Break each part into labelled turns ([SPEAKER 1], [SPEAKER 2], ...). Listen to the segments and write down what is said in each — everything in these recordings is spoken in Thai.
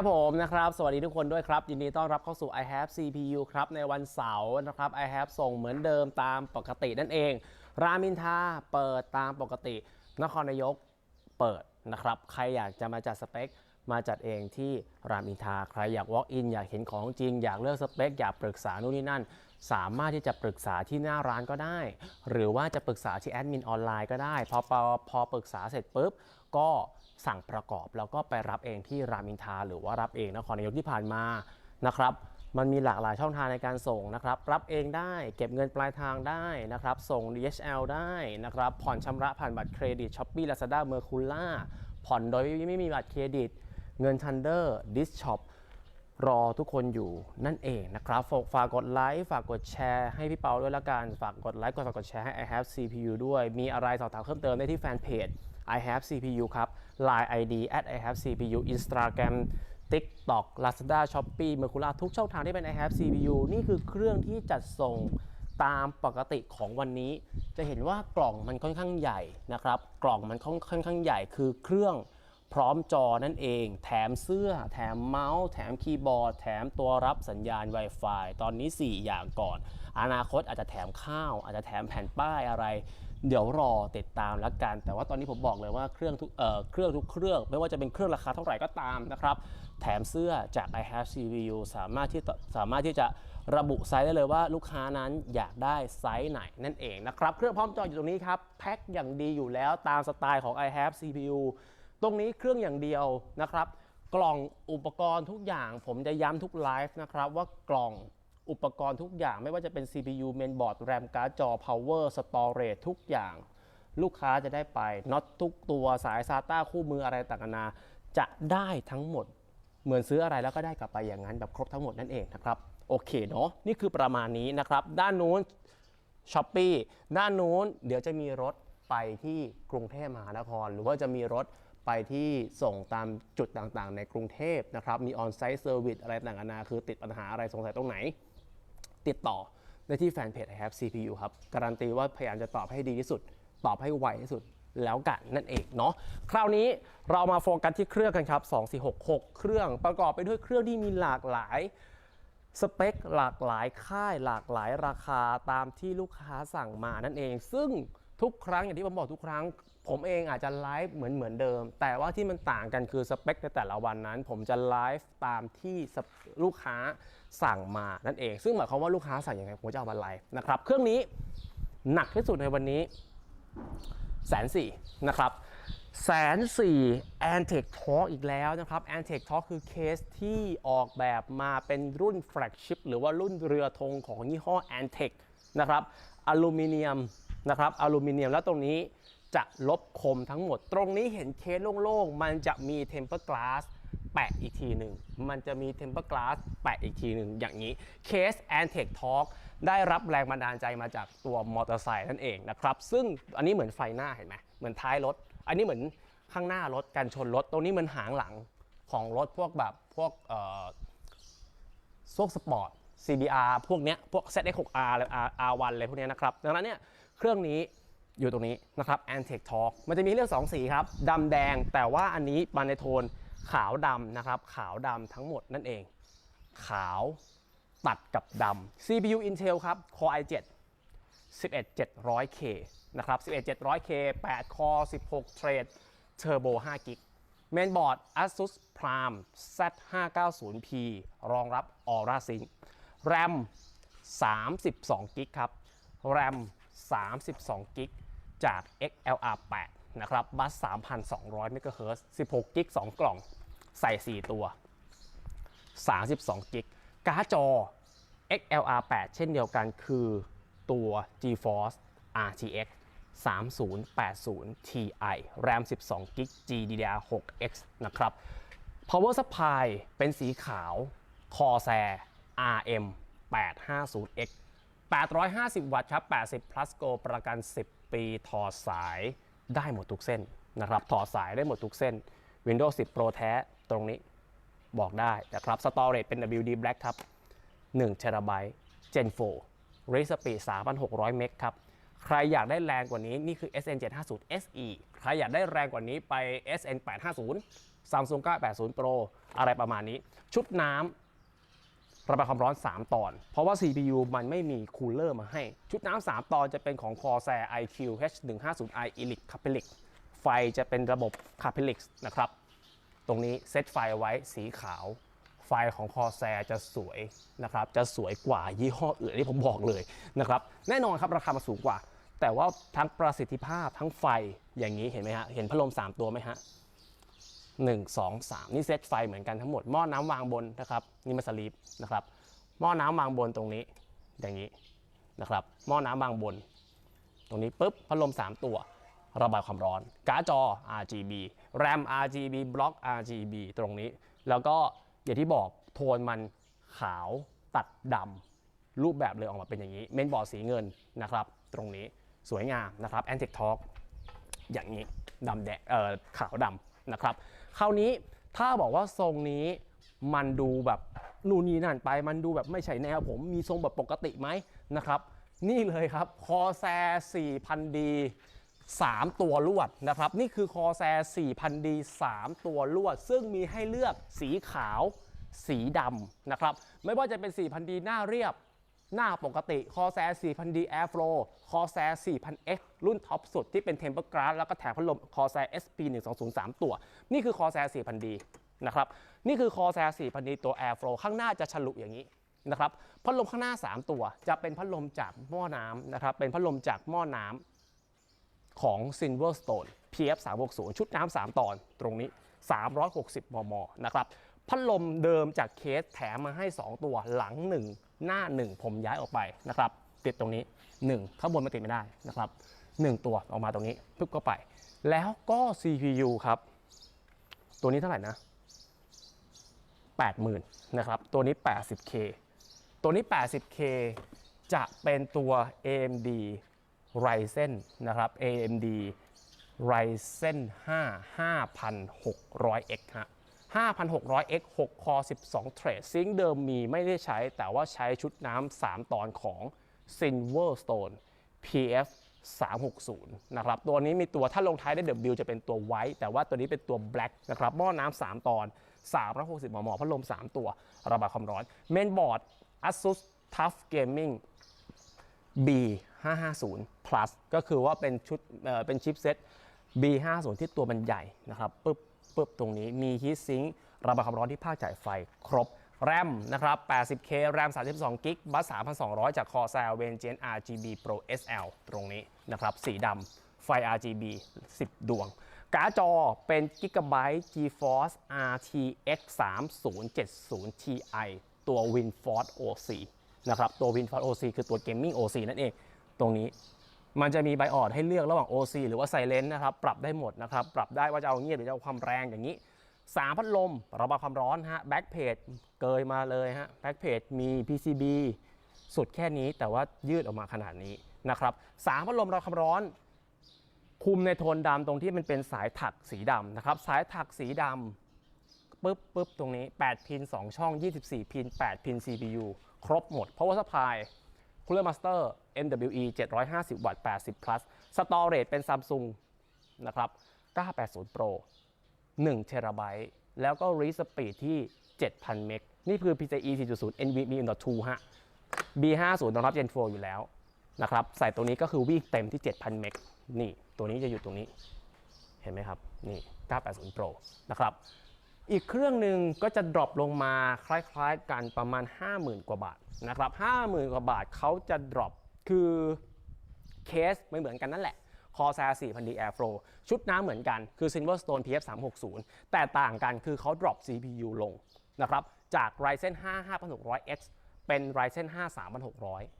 [SPEAKER 1] ครับผมนะครับ
[SPEAKER 2] สวัสดีทุกคนด้วยครับ ยินดีต้อนรับเข้าสู่ i have CPU ครับ ในวันเสาร์นะครับ i have ส่งเหมือนเดิมตามปกตินั่นเอง รามอินทาเปิดตามปกติ นครนายกเปิดนะครับ ใครอยากจะมาจัดสเปค มาจัดเองที่รามอินทาใครอยาก walk in อยากเห็นของจริง อยากเลือกสเปค อยากปรึกษานู่นนี่นั่น สามารถที่จะปรึกษาที่หน้าร้านก็ได้ หรือว่าจะปรึกษาที่แอดมินออนไลน์ก็ได้ พอพอพอปรึกษาเสร็จปุ๊บก็ สั่งประกอบ แล้วก็ไปรับเองที่รามินทาหรือว่ารับเองนครนายกที่ผ่านมานะครับมันมีหลากหลายช่องทางในการส่งนะครับ รับเองได้ เก็บเงินปลายทางได้นะครับ ส่ง DHL ได้นะครับ ผ่อนชำระผ่านบัตรเครดิต Shopee Lazada Mercula ผ่อนโดยไม่มีบัตรเครดิต เงิน Thunder Disk Shop รอทุกคนอยู่นั่นเองนะครับฝากฝากกดไลค์ฝากกดแชร์ให้พี่เปาด้วยละกัน ฝากกดไลค์กดฝากกดแชร์ให้ I have CPU ด้วย มีอะไรสอบถามเพิ่มเติมได้ที่แฟนเพจ I have CPU ครับ Line ID at I have CPU Instagram TikTok Lazada Shopee Mercura ทุกช่องทางที่เป็น I have CPU นี่คือเครื่องที่จัดส่งตามปกติของวันนี้ จะเห็นว่ากล่องมันค่อนข้างใหญ่นะครับ กล่องมันค่อนข้างใหญ่คือเครื่อง พร้อมจอนั่นเอง แถมเสื้อ แถมเมาส์ แถมคีย์บอร์ด แถมตัวรับสัญญาณ Wi-Fi ตอนนี้ 4 อย่างก่อน อนาคตอาจจะแถมข้าว อาจจะแถมแผ่นป้ายอะไร เดี๋ยวรอติดตามแล้วกัน แต่ว่าตอนนี้ผมบอกเลยว่าเครื่องทุกเอ่อเครื่องทุกเครื่อง ไม่ว่าจะเป็นเครื่องราคาเท่าไหร่ก็ตามนะครับ แถมเสื้อจาก i have CPU สามารถที่สามารถที่จะระบุไซส์ได้เลยว่าลูกค้านั้นอยากได้ไซส์ไหนนั่นเองนะครับ เครื่องพร้อมจออยู่ตรงนี้ครับ แพ็คอย่างดีอยู่แล้วตามสไตล์ของ i have CPU ตรงนี้เครื่องอย่างเดียวนะครับ กล่องอุปกรณ์ทุกอย่าง ผมจะย้ำทุกไลฟ์นะครับว่ากล่องอุปกรณ์ทุกอย่างไม่ว่าจะเป็น CPU mainboard RAM การ์ดจอ power storage ทุกอย่าง ลูกค้าจะได้ไปน็อตทุกตัวสาย SATA คู่มืออะไรต่างๆนาจะได้ทั้งหมด เหมือนซื้ออะไรแล้วก็ได้กลับไปอย่างนั้นแบบครบทั้งหมดนั่นเองนะครับ โอเคเนาะนี่คือประมาณนี้นะครับ ด้านนู้นช้อปปีด้านนู้นเดี๋ยวจะมีรถไปที่กรุงเทพมหานคร หรือว่าจะมีรถ ไปที่ส่งตามจุดต่างๆ ในกรุงเทพนะครับ มีออนไซต์เซอร์วิสอะไรต่างๆนานาคือติดปัญหาอะไรสงสัยตรงไหน ติดต่อได้ที่แฟนเพจ I have CPU ครับ การันตีว่าพยายามจะตอบให้ดีที่สุด ตอบให้ไวที่สุดแล้วกันนั่นเองเนาะคราวนี้เรามาโฟกัสที่เครื่องกันครับ 2466 เครื่องประกอบไปด้วยเครื่องที่มีหลากหลายสเปคหลากหลายค่ายหลากหลายราคาตามที่ลูกค้าสั่งมานั่นเอง ซึ่งทุกครั้งอย่างที่ผมบอกทุกครั้ง ผมเองอาจจะไลฟ์เหมือนเหมือนเดิม แต่ว่าที่มันต่างกันคือสเปคในแต่ละวันนั้น ผมจะไลฟ์ตามที่ลูกค้าสั่งมานั่นเอง ซึ่งหมายความว่าลูกค้าสั่งยังไงผมจะเอามาไลฟ์นะครับ เครื่องนี้หนักที่สุดในวันนี้แสนสี่นะครับแสนสี่แอนเทคทออีกแล้วนะครับแอนเทคทอคือเคสที่ออกแบบมาเป็นรุ่นแฟลกชิพหรือว่ารุ่นเรือธงของยี่ห้อแอนเทคนะครับอลูมิเนียมนะครับอลูมิเนียมแล้วตรงนี้ จะลบคมทั้งหมด ตรงนี้เห็นเคสโล่งๆ มันจะมีเทมเปอร์กลาสแปะอีกทีหนึ่ง มันจะมีเทมเปอร์กลาสแปะอีกทีหนึ่ง อย่างนี้เคส a n t e c Talk ได้รับแรงบันดาลใจมาจากตัวมอเตอร์ไซค์นั่นเองนะครับ ซึ่งอันนี้เหมือนไฟหน้าเห็นไหมเหมือนท้ายรถ อันนี้เหมือนข้างหน้ารถกันชนรถ ตรงนี้มือนหางหลังของรถพวกแบบพวกเอ่อพวกสปอร์ต CBR พวกเนี้ย พวก ZX6R อะไร R- R1 อะไรพวกเนี้ยนะครับ ดังนั้นเนี่ย เครื่องนี้ อยู่ตรงนี้นะครับ Antec Talk มันจะมีเรื่อง2สีครับดำแดงแต่ว่าอันนี้มาในโทนขาวดำนะครับ ขาวดำทั้งหมดนั่นเอง ขาวตัดกับดำ CPU Intel ครับ Core i7 11700K นะครับ 11700K 8 Core 16 Thread Turbo 5 g b เมนบอร์ด ASUS Prime Z590P รองรับ Aura Sync RAM 32 g b ครับ RAM 32กิกจาก XLR 8นะครับ บัส 3,200 MHz 16กิก2กล่อง ใส่ 4 ตัว 32กิกการ์ดจอ XLR 8 เช่นเดียวกันคือตัว GeForce RTX 3080 Ti RAM 12 g b GDDR6X นะครับ Power Supply เป็นสีขาว Corsair RM 850X 850 วัตต์ครับ 80 plus go ประกัน 10 ปีถอดสายได้หมดทุกเส้นนะครับถอดสายได้หมดทุกเส้น Windows 10 Pro แท้ตรงนี้บอกได้นะครับ Storage เป็น WD Black ครับ1 t b Gen 4 Read Speed 3,600 เมกครับ ใครอยากได้แรงกว่านี้ นี่คือ SN 750 SE ใครอยากได้แรงกว่านี้ไป SN 850 Samsung 980 Pro อะไรประมาณนี้ ชุดน้ำ ระบายความร้อน 3 ตอน เพราะว่า CPU มันไม่มีคูลเลอร์มาให้ ชุดน้ำ3ตอนจะเป็นของ Corsair iQ H150i Elite Capelix ไฟจะเป็นระบบ Capelix นะครับ ตรงนี้เซตไฟไว้สีขาว ไฟของ Corsair จะสวยนะครับ จะสวยกว่ายี่ห้ออื่นที่ผมบอกเลยนะครับ แน่นอนครับราคามันสูงกว่า แต่ว่าทั้งประสิทธิภาพทั้งไฟอย่างนี้เห็นไหมฮะ เห็นพัดลม 3 ตัวไหมฮะ 1 2 3 นี่เซตไฟเหมือนกันทั้งหมดหม้อน้ำวางบนนะครับนี่มาสลีปนะครับหม้อน้ำวางบนตรงนี้อย่างนี้นะครับหม้อน้ำวางบน ตรงนี้ปุ๊บพัดลม 3 ตัว ระบายความร้อนการ์ดจอ RGB RAM RGB บล็อก RGB ตรงนี้ แล้วก็อย่างที่บอกโทนมันขาวตัดดำรูปแบบเลยออกมาเป็นอย่างนี้ เมนบอร์ดสีเงินนะครับ ตรงนี้สวยงามนะครับ a n t i c Talk อย่างนี้ดำแดงเอ่อขาวดำนะครับ คราวนี้ถ้าบอกว่าทรงนี้มันดูแบบนู่นนี่นั่นไป มันดูแบบไม่ใช่แนวผมมีทรงแบบปกติไหมนะครับ นี่เลยครับคอแซ 4,000D 3ตัวลวดนะครับ นี่คือคอแซ 4,000D 3ตัวลวด ซึ่งมีให้เลือกสีขาวสีดำนะครับ ไม่ว่าจะเป็น 4,000D หน้าเรียบ หน้าปกติ Corsair 4,000D Airflow Corsair 4,000X รุ่นท็อปสุดที่เป็น Tempered Glass แล้วก็แถมพัดลม Corsair SP 1203ตัว นี่คือ Corsair 4,000D นะครับ นี่คือ Corsair 4,000D ตัว Airflow ข้างหน้าจะฉลุอย่างนี้นะครับพัดลมข้างหน้า 3 ตัว จะเป็นพัดลมจากหม้อน้ำนะครับ เป็นพัดลมจากหม้อน้ำของ Silverstone PF 360ชุดน้ำ3ตอนตรงนี้ 360 มม นะครับ พัดลมเดิมจากเคสแถมมาให้ 2 ตัวหลัง 1 หน้า 1 ผมย้ายออกไปนะครับติดตรงนี้ 1 ข้างบนมันติดไม่ได้นะครับ 1 ตัวออกมาตรงนี้ปึ๊บก็ไป แล้วก็ CPU ครับ ตัวนี้เท่าไหร่นะ 80,000นะครับ ตัวนี้ 80K ตัวนี้ 80K จะเป็นตัว AMD Ryzen นะครับ AMD Ryzen 5 5600X ฮะ 5600X 6 Core 12 Thread ซิงค์เดิมมีไม่ได้ใช้ แต่ว่าใช้ชุดน้ำ 3 ตอนของ Silverstone PF 360 นะครับ ตัวนี้มีตัวถ้าลงท้ายด้วย W จะเป็นตัว White แต่ว่าตัวนี้เป็นตัว Black นะครับหม้อน้ำ 3 ตอน 360 มม พัดลม 3 ตัว ระบายความร้อน เมนบอร์ด Asus Tough Gaming B 5 5 0 plus ก็คือว่าเป็นชุดเเป็นชิปเซ็ต B 5 0 ที่ตัวมันใหญ่นะครับปึ๊บ ปึ๊บตรงนี้มีฮีทซิงค์ระบายความร้อนที่ภาคจ่ายไฟครบแรมนะครับ 80K แรม 32 g b บัส 3,200 จาก Corsair v e n g e n c e RGB Pro SL ตรงนี้นะครับ สีดำ ไฟ RGB 10 ดวง การ์ดจอเป็น Gigabyte GeForce RTX 3070 Ti ตัว WinForce OC นะครับ ตัว WinForce OC คือตัว Gaming OC นั่นเอง ตรงนี้ มันจะมีไบออดให้เลือกระหว่าง OC หรือว่า Silent นะครับ ปรับได้หมดนะครับ ปรับได้ว่าจะเอาเงียบหรือจะเอาความแรงอย่างนี้สามพัดลมระบายความร้อนฮะแบ็กเพจเกยมาเลยฮะแบ็กเพจมี PCB สุดแค่นี้แต่ว่ายืดออกมาขนาดนี้นะครับสามพัดลมระบายความร้อน คุมในโทนดำตรงที่มันเป็นสายถักสีดำนะครับ สายถักสีดำปึ๊บปึ๊บตรงนี้ 8 พิน 2 ช่อง 24 พิน 8 พิน CPU ครบหมด Power Supply Cooler Master MWE 750 วัตต์ 80 plus Storage เป็น Samsung นะครับ 980 Pro 1เทราไบต์แล้วก็ Read Speed ที่ 7,000 เมก นี่คือ PCIe 4.0 NVMe M.2 ฮะ B50 รองรับ Gen 4 อยู่แล้วนะครับ ใส่ตัวนี้ก็คือวิ่งเต็มที่ 7,000 เมก นี่ ตัวนี้จะอยู่ตรงนี้ เห็นไหมครับ นี่ 980 Pro นะครับ อีกเครื่องหนึ่งก็จะดรอปลงมาคล้ายๆกันประมาณ 50,000 กว่าบาทนะครับ50,000 กว่าบาทเขาจะดรอปคือเคสไม่เหมือนกันนั่นแหละ Corsair 4,000D Airflow ชุดน้ำเหมือนกันคือ Silverstone PF 360แต่ต่างกันคือเขา drop CPU ลงนะครับจาก Ryzen 5 5600X เป็น Ryzen 5 3600ขอ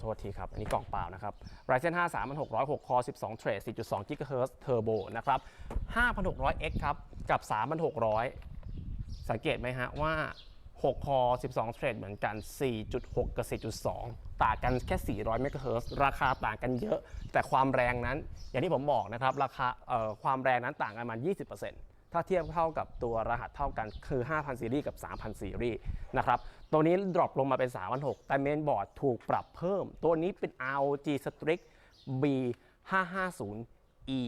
[SPEAKER 2] โทษทีครับ อันนี้กล่องเปล่านะครับ Ryzen 5 3600 6 core 12 thread 4.2 GHz turbo นะครับ 5600X ครับ กับ 3600 สังเกตไหมฮะว่า6คอ12เทรดเหมือนกัน 4.6 กับ 4.2 ต่างกันแค่ 400เมกะเฮิรตซ์ราคาต่างกันเยอะ แต่ความแรงนั้น อย่างที่ผมบอกนะครับ ราคาความแรงนั้นต่างกันประมาณ 20% ถ้าเทียบเท่ากับตัวรหัสเท่ากันคือ 5,000 ซีรีส์กับ 3,000 ซีรีส์นะครับตัวนี้ดรอปลงมาเป็น 3,600 แต่เมนบอร์ดถูกปรับเพิ่ม ตัวนี้เป็น ROG Strix B 550 E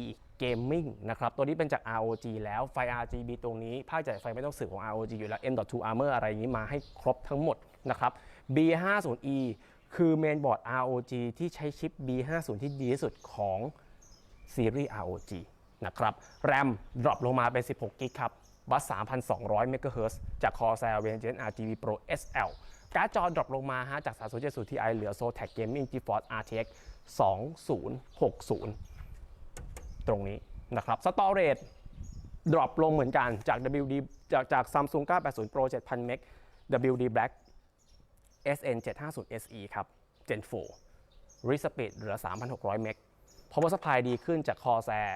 [SPEAKER 2] Gaming นะครับตัวนี้เป็นจาก ROG แล้วไฟ RGB ตรงนี้ภาคจ่ายไฟไม่ต้องสืบของ ROG อยู่แล้ว M.2 Armor อะไรนี้มาให้ครบทั้งหมดนะครับ B50E คือเมนบอร์ด ROG ที่ใช้ชิป B50 ที่ดีที่สุดของซีรีส์ ROG นะครับ RAM ดรอปลงมาเป็น 16กิกครับวัด3,200 MHz จาก Corsair Vengeance RGB Pro SL การ์ดจอดรอปลงมาฮะจาก 3070 Ti เหลือ Zotac Gaming GeForce RTX 2060 ตรงนี้นะครับสตอเรจดรอปลงเหมือนกันจาก WD จากจาก Samsung 980 Pro 7000เมก WD Black SN 750 SE ครับ Gen 4 r e Speed เหลือ 3,600เมก Power Supply ดีขึ้นจาก Corsair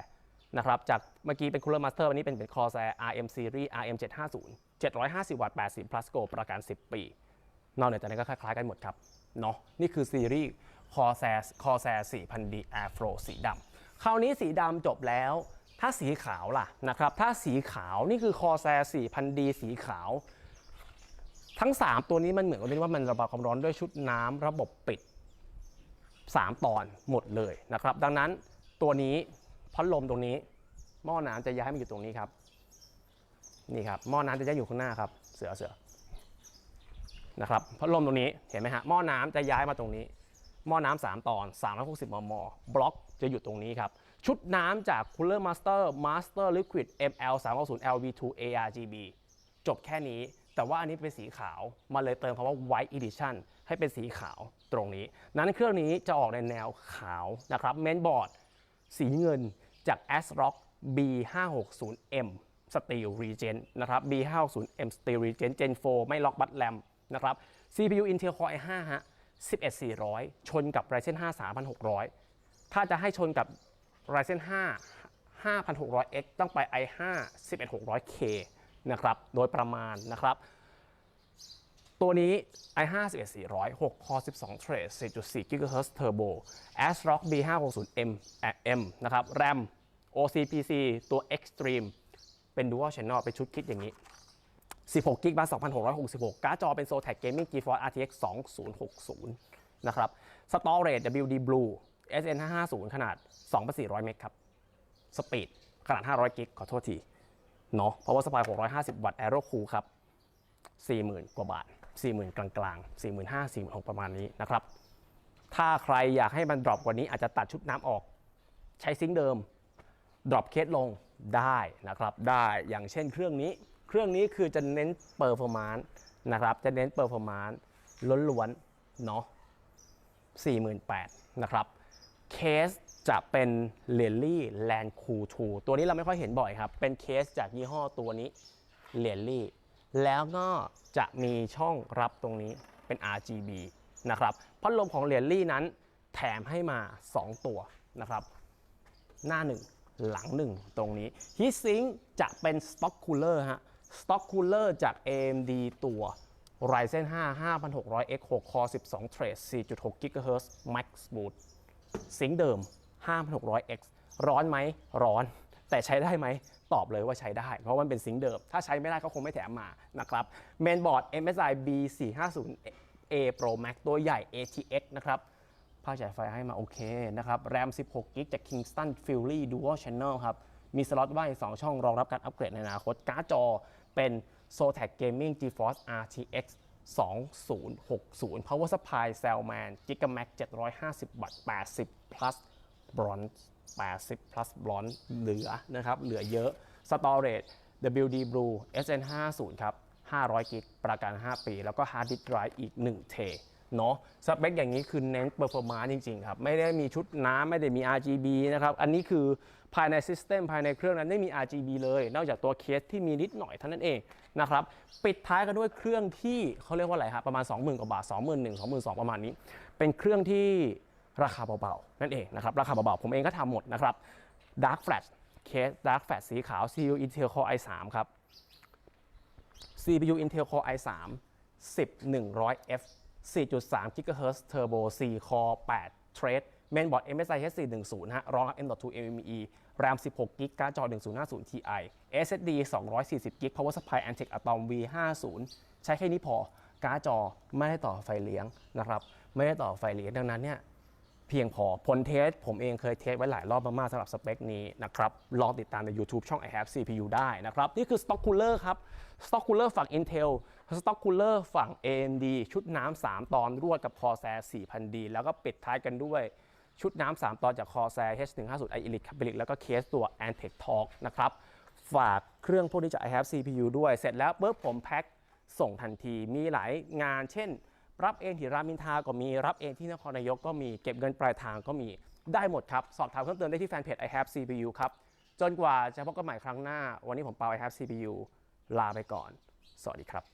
[SPEAKER 2] นะครับจากเมื่อกี้เป็น Cooler Master วันนี้เป็นเป็น Corsair RM Series RM 750 750 วัตต์ 80 plus go ประกัน 10 ปี นอกเหนือจากนั้นก็คล้ายๆกันหมดครับเนาะนี่คือซีรีส์ Corsair Corsair 4000D Airflow สีดำคราวนี้สีดำจบแล้ว ถ้าสีขาวล่ะนะครับ ถ้าสีขาวนี่คือ Corsair 4000D สีขาว ทั้ง 3 ตัวนี้มันเหมือนกันว่ามันระบายความร้อนด้วยชุดน้ำระบบปิด 3 ตอนหมดเลยนะครับ ดังนั้นตัวนี้ พัดลมตรงนี้ หม้อน้ำจะย้ายมาอยู่ตรงนี้ครับ นี่ครับ หม้อน้ำจะย้ายอยู่ข้างหน้าครับ เสือเสือนะครับ พัดลมตรงนี้ เห็นไหมฮะ หม้อน้ำจะย้ายมาตรงนี้ หม้อน้ำ3ตอน 360 มม บล็อกจะอยู่ตรงนี้ครับ ชุดน้ำจาก Cooler Master Master Liquid ML 360 LV2 ARGB จบแค่นี้ แต่ว่าอันนี้เป็นสีขาว มาเลยเติมคำว่า White Edition ให้เป็นสีขาวตรงนี้ นั้นเครื่องนี้จะออกในแนวขาวนะครับ เมนบอร์ดสีเงิน จาก ASRock B560M Steel Regen นะครับ B560M Steel Regen Gen 4 ไม่ล็อกบัตแรมนะครับ CPU Intel Core i5 ฮะ11400 ชนกับ Ryzen 5 3600 ถ้าจะให้ชนกับ Ryzen 5 5600X ต้องไป i5 11600K นะครับ โดยประมาณนะครับ ตัวนี้ i5 1400 6 core 12 thread 4.4 GHz turbo ASRock B560M M นะครับ RAM OCPC ตัว Extreme เป็น dual channel เป็นชุดคิดอย่างนี้ 16กิกบัส2,666 การ์ดจอเป็น Zotac Gaming GeForce RTX 2060 นะครับ Storage WD Blue SN550 ขนาด 2,400 เมกครับ สปีดขนาด 500 กิก ขอโทษที เนาะ Power Supply 650 วัตต์ Aero Cool ครับ 40,000 กว่าบาท 40,000 กลางๆ 45,000 46,000ประมาณนี้นะครับ ถ้าใครอยากให้มันดรอปกว่านี้อาจจะตัดชุดน้ำออก ใช้ซิงค์เดิมดรอปเคสลงได้นะครับ ได้อย่างเช่นเครื่องนี้ เครื่องนี้คือจะเน้นเปอร์ฟอร์มานซ์นะครับ จะเน้นเปอร์ฟอร์มานซ์ล้วนๆเนาะ48,000นะครับ เคสจะเป็นเลลี่แลนคูทูตัวนี้เราไม่ค่อยเห็นบ่อยครับ เป็นเคสจากยี่ห้อตัวนี้เลลี่ แล้วก็จะมีช่องรับตรงนี้เป็น RGB นะครับพัดลมของเลลี่นั้นแถมให้มา 2 ตัวนะครับ หน้า 1 หลัง 1 ตรงนี้ Heat Sink จะเป็น Stock Cooler ฮะ Stock Cooler จาก AMD ตัว Ryzen 5 5600X 6 Core 12 Thread 4.6 GHz Max Boost ซิงค์เดิม 5600X ร้อนไหมร้อน แต่ใช้ได้ไหมตอบเลยว่าใช้ได้ เพราะมันเป็นซิงค์เดิม ถ้าใช้ไม่ได้ก็คงไม่แถมมานะครับเมนบอร์ด MSI B450A Pro Max ตัวใหญ่ ATX นะครับภาคจ่ายไฟให้มาโอเคนะครับแรม 16กิกจาก Kingston Fury Dual Channel ครับ มีสล็อตว่างอีก2ช่องรองรับการอัปเกรดในอนาคตการ์ดจอเป็น Zotac Gaming GeForce RTX 2060 Power Supply Cellman Gigamax 750 วัตต์80 plus bronze 80 plus bronze เหลือนะครับ เหลือเยอะ Storage WD Blue SN50 ครับ500กิกประกัน 5 ปี แล้วก็ Hard Disk Drive อีก1เทเนาะสเปคอย่างนี้คือเน้นเปอร์ฟอร์มานซ์จริง ๆ ครับ ไม่ได้มีชุดน้ำไม่ได้มี RGB นะครับ อันนี้คือภายในซิสเต็มภายในเครื่องนั้นไม่มี RGB เลย นอกจากตัวเคสที่มีนิดหน่อยเท่านั้นเองนะครับ ปิดท้ายกันด้วยเครื่องที่เขาเรียกว่าอะไรครับประมาณ 20,000 กว่าบาท 21,000 22,000 ประมาณนี้ เป็นเครื่องที่ ราคาเบาๆ นั่นเองนะครับราคาเบาๆ ผมเองก็ทำหมดนะครับ Dark Flash เคส Dark Flash สีขาว CPU Intel Core i3 ครับ CPU Intel Core i3 10100F 4.3 GHz Turbo 4 Core 8 Thread Mainboard MSI H410 ฮะ รองรับ M.2 NVMe RAM 16 GB การ์ดจอ 1050 Ti SSD 240 GB Power Supply Antec Atom V50 ใช้แค่นี้พอ การ์ดจอไม่ได้ต่อไฟเลี้ยงนะครับ ไม่ได้ต่อไฟเลี้ยง ดังนั้นเนี่ย เพียงพอผลเทสผมเองเคยเทสไว้หลายรอบมากๆสำหรับสเปคนี้นะครับลองติดตามใน YouTube ช่อง i have CPU ได้นะครับ นี่คือ Stock Cooler ครับ Stock Cooler ฝั่ง Intel Stock Cooler ฝั่ง AMD ชุดน้ำ3ตอนรวดกับ Corsair 4000D แล้วก็ปิดท้ายกันด้วยชุดน้ำ3ตอนจาก Corsair H150i Elite Cabinet แล้วก็เคสตัว Antec Talk นะครับฝากเครื่องพวกนี้จาก i have CPU ด้วยเสร็จแล้วปุ๊บผมแพ็คส่งทันทีมีหลายงานเช่น รับเองที่รามินทาก็มีรับเองที่นครนายกก็มีเก็บเงินปลายทางก็มีได้หมดครับ สอบถามเพิ่มเติมได้ที่แฟนเพจ i have CPU ครับ จนกว่าจะพบกันใหม่ครั้งหน้า วันนี้ผมเปา i have CPU ลาไปก่อน สวัสดีครับ